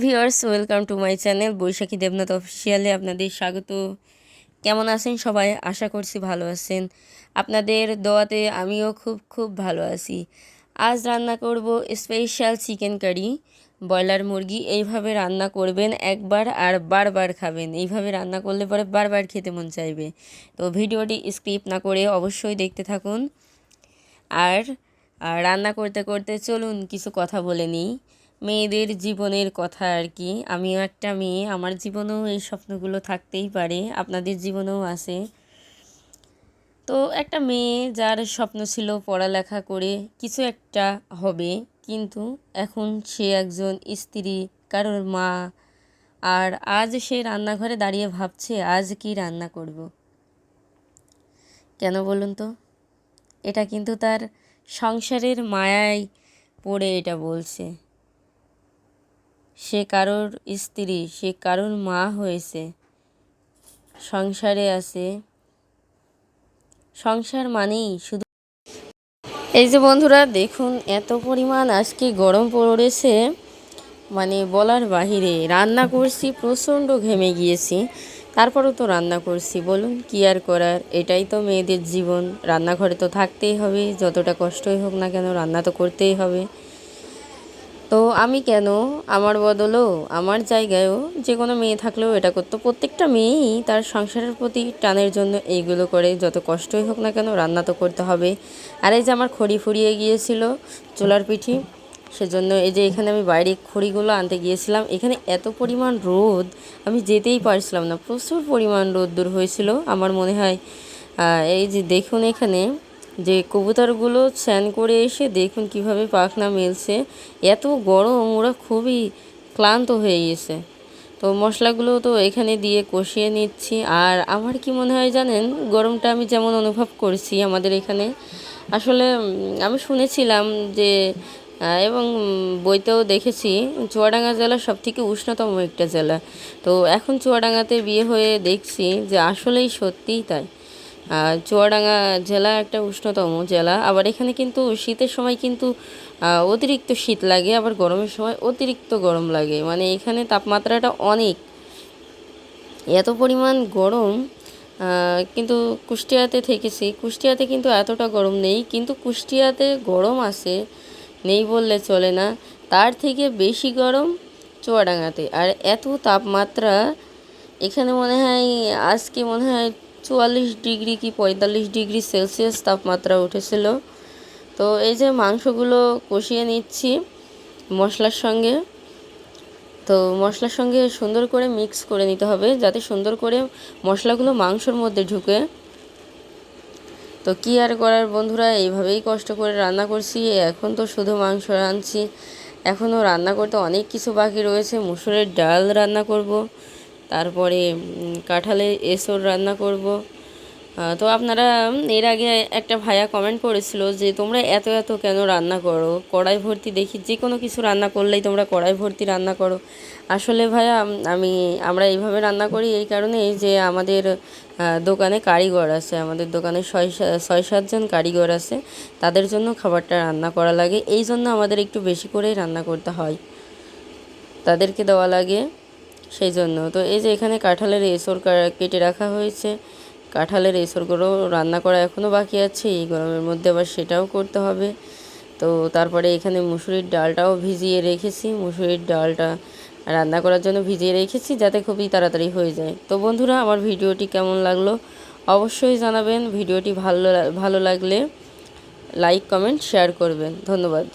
Viewers, welcome to my channel Baishakhi Debnath অফিসিয়ালে আপনাদের স্বাগত। কেমন আছেন সবাই? আশা করছি ভালো আছেন। আপনাদের দোয়াতে আমিও খুব খুব ভালো আছি। আজ রান্না করব স্পেশাল চিকেন কারি ব্রয়লার মুরগি। এইভাবে রান্না করবেন একবার আর বারবার খাবেন। এইভাবে রান্না করলে পরে বারবার খেতে মন চাইবে। তো ভিডিওটি স্কিপ না করে অবশ্যই দেখতে থাকুন। আর রান্না করতে করতে চলুন, কিছু কথা বলে নিই। মেয়েদের জীবনের কথা আর কি। আমিও একটা মেয়ে, আমার জীবনেও এই স্বপ্নগুলো থাকতেই পারে, আপনাদের জীবনেও আছে। তো একটা মেয়ে, যার স্বপ্ন ছিল পড়ালেখা করে কিছু একটা হবে, কিন্তু এখন সে একজন স্ত্রী, কারোর মা, আর আজ সে রান্নাঘরে দাঁড়িয়ে ভাবছে, আজ কি রান্না করব। কেন বলুন তো? এটা কিন্তু তার সংসারের মায়ায় পড়ে এটা বলছে। সে কারোর স্ত্রী, সে কারোর মা হয়েছে। সংসারে আছে। সংসার মানেই শুধু এই যে বন্ধুরা, দেখুন এত পরিমাণ আজকে গরম পড়েছে। মানে বলার বাহিরে, রান্না করছি, প্রচণ্ড ঘেমে গিয়েছি। তারপরেও তো রান্না করছি, বলুন কি আর করার? এটাই তো মেয়েদের জীবন। রান্নাঘরে তো থাকতেই হবে, যতটা কষ্টই হোক না কেন রান্না তো করতেই হবে। তো আমি কেন? আমার বদলেও আমার জায়গায়ও যে কোনো মেয়ে থাকলেও এটা করতো। প্রত্যেকটা মেয়েই তার সংসারের প্রতি টানের জন্য এইগুলো করে। যত কষ্টই হোক না কেন রান্না তো করতে হবে। আর এই যে আমার খড়ি ফুরিয়ে গিয়েছিল চুলার পিঠি, সেজন্য এই যে এখানে আমি বাইরে খড়িগুলো আনতে গিয়েছিলাম। এখানে এত পরিমাণ রোদ, আমি যেতেই পারছিলাম না। প্রচুর পরিমাণ রোদ দূর হয়েছিল। আমার মনে হয় এই যে দেখুন এখানে যে কবুতরগুলো স্নান করে এসে দেখুন কীভাবে পাখনা মেলছে। এত গরম, ওরা খুবই ক্লান্ত হয়ে গেছে। তো মশলাগুলো তো এখানে দিয়ে কষিয়ে নিচ্ছি। আর আমার কি মনে হয় জানেন, গরমটা আমি যেমন অনুভব করছি আমাদের এখানে, আসলে আমি শুনেছিলাম যে এবং বইতেও দেখেছি, চুয়াডাঙ্গা জেলা সব থেকে উষ্ণতম একটা জেলা। তো এখন চুয়াডাঙ্গাতে বিয়ে হয়ে দেখছি যে আসলেই সত্যিই তাই। চুয়াডাঙ্গা জেলা একটা উষ্ণতম জেলা। আবার এখানে কিন্তু শীতের সময় কিন্তু অতিরিক্ত শীত লাগে, আবার গরমের সময় অতিরিক্ত গরম লাগে। মানে এখানে তাপমাত্রাটা অনেক। এত পরিমাণ গরম কিন্তু কুষ্টিয়াতে থেকেছি। কুষ্টিয়াতে কিন্তু এতটা গরম নেই, কিন্তু কুষ্টিয়াতে গরম আছে, নেই বললে চলে না। তার থেকে বেশি গরম চুয়াডাঙ্গাতে। আর এত তাপমাত্রা, এখানে মনে হয়, আজকে মনে হয় চুয়াল্লিশ ডিগ্রি কি পঁয়তাল্লিশ ডিগ্রি সেলসিয়াস তাপমাত্রা উঠেছিল। তো এই যে মাংসগুলো কষিয়ে নিচ্ছি মশলার সঙ্গে, তো মশলার সঙ্গে সুন্দর করে মিক্স করে নিতে হবে যাতে সুন্দর করে মশলাগুলো মাংসর মধ্যে ঢুকে। তো কী আর করার বন্ধুরা, এইভাবেই কষ্ট করে রান্না করছি। এখন তো শুধু মাংস রাঁধছি। এখনও রান্না করতে অনেক কিছু বাকি রয়েছে। মুসুরের ডাল রান্না করব। তারপরে কাঁঠালের এসর রান্না করব। তো আপনারা এর আগে একটা ভাইয়া কমেন্ট করেছিল যে, তোমরা এত এত কেন রান্না করো? কড়াই ভর্তি দেখি যে কোনো কিছু রান্না করলেই তোমরা কড়াই ভর্তি রান্না করো। আসলে ভাইয়া আমি, আমরা এইভাবে রান্না করি এই কারণে যে আমাদের দোকানে কারিগর আছে, আমাদের দোকানে ছয় ছয় সাতজন কারিগর আছে, তাদের জন্য খাবারটা রান্না করা লাগে। এই জন্য আমাদের একটু বেশি করেই রান্না করতে হয়। তাদেরকে দেওয়া লাগে। সেই জন্য তো এই যে এখানে কাঁঠালের এসর কেটে রাখা হয়েছে, কাঁঠালের এসরগুলো রান্না করা এখনও বাকি আছে, এই গরমের মধ্যে আবার সেটাও করতে হবে। তো তারপরে এখানে মুসুরির ডালটাও ভিজিয়ে রেখেছি, মুসুরির ডালটা রান্না করার জন্য ভিজিয়ে রেখেছি যাতে খুবই তাড়াতাড়ি হয়ে যায়। তো বন্ধুরা, আমার ভিডিওটি কেমন লাগল অবশ্যই জানাবেন, ভিডিওটি ভালো ভালো লাগলে লাইক, কমেন্ট, শেয়ার করবেন। ধন্যবাদ।